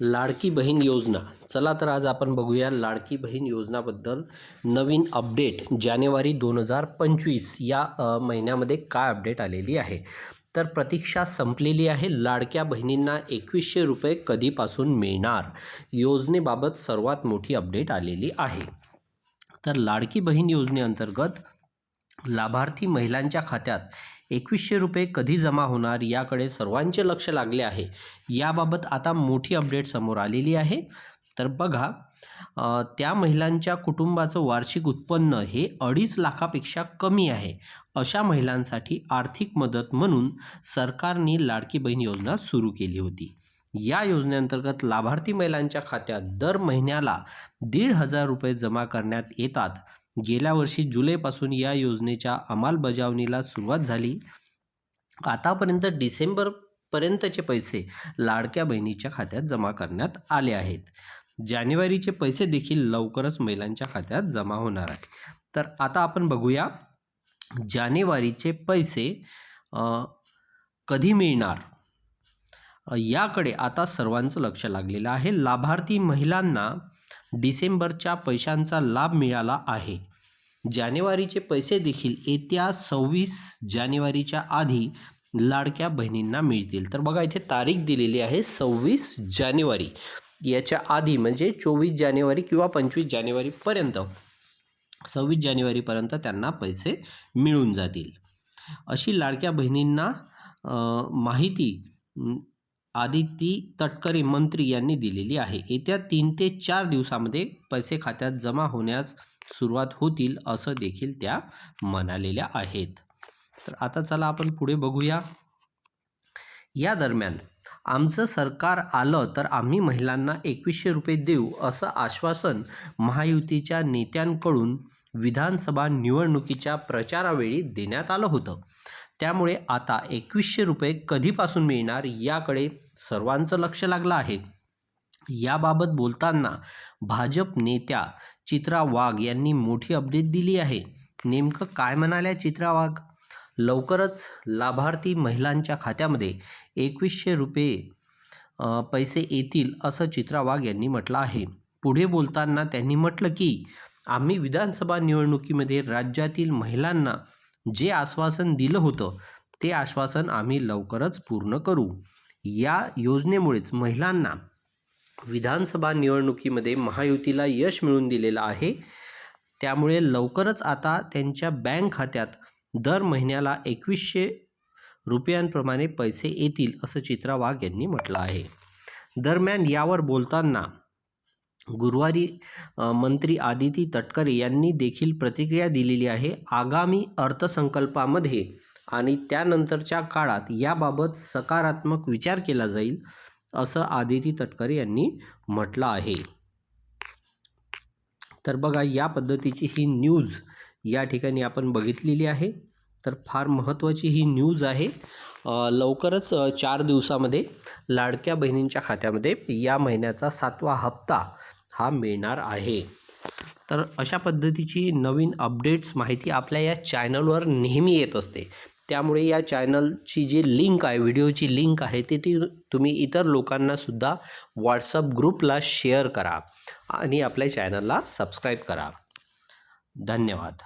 लाडकी बहीण योजना. चला तर आज आपण बघूया लाडकी बहीण योजनाबद्दल नवीन अपडेट. जानेवारी दोन हजार पंचवीस या महिन्यामध्ये काय अपडेट आलेली आहे? तर प्रतीक्षा संपलेली आहे. लाडक्या बहिणींना एकवीसशे रुपये कधीपासून मिळणार? योजनेबाबत सर्वात मोठी अपडेट आलेली आहे. तर लाडकी बहीण योजनेअंतर्गत लाभार्थी महिलांच्या खात्यात एकवीसशे रुपये कधी जमा होणार याकडे सर्वांचे लक्ष लागले आहे. याबाबत आता मोठी अपडेट समोर आलेली आहे. तर बघा त्या महिलांच्या कुटुंबाचं वार्षिक उत्पन्न हे अडीच लाखापेक्षा कमी आहे. अशा महिलांसाठी आर्थिक मदत म्हणून सरकारने लाडकी बहीण योजना सुरू केली होती. या योजनेअंतर्गत लाभार्थी महिलांच्या खात्यात दर महिन्याला दीड हजार रुपये जमा करण्यात येतात. गेल्या वर्षी जुलैपासून या योजनेच्या अंमलबजावणीला सुरुवात झाली. आतापर्यंत डिसेंबरपर्यंतचे पैसे लाडक्या बहिणीच्या खात्यात जमा करण्यात आले आहेत. जानेवारीचे पैसे देखील लवकरच महिलांच्या खात्यात जमा होणार आहे तर आता आपण बघूया जानेवारीचे पैसे कधी मिळणार? याकडे आता सर्वांचं लक्ष लागलेलं आहे. लाभार्थी महिलांना डिसेंबरच्या पैशांचा लाभ मिळाला आहे. जानेवारीचे पैसे देखील येत्या सव्वीस जानेवारीच्या आधी लाडक्या बहिणींना मिळतील. तर बघा इथे तारीख दिलेली आहे सव्वीस जानेवारी. याच्या आधी म्हणजे चोवीस जानेवारी किंवा पंचवीस जानेवारीपर्यंत सव्वीस जानेवारीपर्यंत त्यांना पैसे मिळून जातील. अशी लाडक्या बहिणींना माहिती आदिती तटकरे मंत्री यांनी दिलेली आहे. येत्या तीन ते चार दिवसामध्ये पैसे खात्यात जमा होण्यास सुरुवात होतील असं देखील त्या म्हणालेल्या आहेत. तर आता चला आपण पुढे बघूया. या दरम्यान आमचं सरकार आलं तर आम्ही महिलांना एकवीसशे रुपये देऊ असं आश्वासन महायुतीच्या नेत्यांकडून विधानसभा निवडणुकीच्या प्रचारावेळी देण्यात आलं होतं. त्यामुळे आता एकवीसशे रुपये कधीपासून मिळणार याकडे सर्वांचं लक्ष लागलं आहे. याबाबत बोलताना भाजप नेत्या चित्रा वाघ यांनी मोठी अपडेट दिली आहे. नेमकं काय म्हणाल्या चित्रा वाघ? लवकरच लाभार्थी महिलांच्या खात्यामध्ये एकवीसशे रुपये पैसे येतील असं चित्रा वाघ यांनी म्हटलं आहे. पुढे बोलताना त्यांनी म्हटलं की आम्ही विधानसभा निवडणुकीमध्ये राज्यातील महिलांना जे आश्वासन दिलं होतं ते आश्वासन आम्ही लवकरच पूर्ण करू. या योजनेमुळेच महिलांना विधानसभा निवडणुकीमध्ये महायुतीला यश मिळवून दिलेलं आहे. त्यामुळे लवकरच आता त्यांच्या बँक खात्यात दर महिन्याला एकवीसशे रुपयांप्रमाणे पैसे येतील असं चित्रा वाघ यांनी म्हटलं आहे. दरम्यान यावर बोलताना गुरुवारी मंत्री आदिती तटकरे यांनी देखील प्रतिक्रिया दिलेली आहे. आगामी अर्थसंकल्पामध्ये आणि त्यानंतरच्या काळात याबाबत सकारात्मक विचार केला जाईल असं आदिती तटकरे यांनी म्हटलं आहे. तर बघा या पद्धतीची ही न्यूज या ठिकाणी आपण बघितलेली आहे. तर फार महत्त्वाची ही न्यूज आहे. लवकरच चार दिवसामध्ये लाडक्या बहिणींच्या खात्यामध्ये या महिन्याचा सातवा हप्ता हा मिळणार आहे. तर अशा पद्धतीची नवीन अपडेट्स माहिती आपल्या या चॅनलवर नेहमी येत असते. त्यामुळे या चॅनलची जी लिंक आहे व्हिडिओची लिंक आहे ती ती तुम्ही इतर लोकांनासुद्धा व्हॉट्सअप ग्रुपला शेअर करा आणि आपल्या चॅनलला सबस्क्राईब करा. धन्यवाद.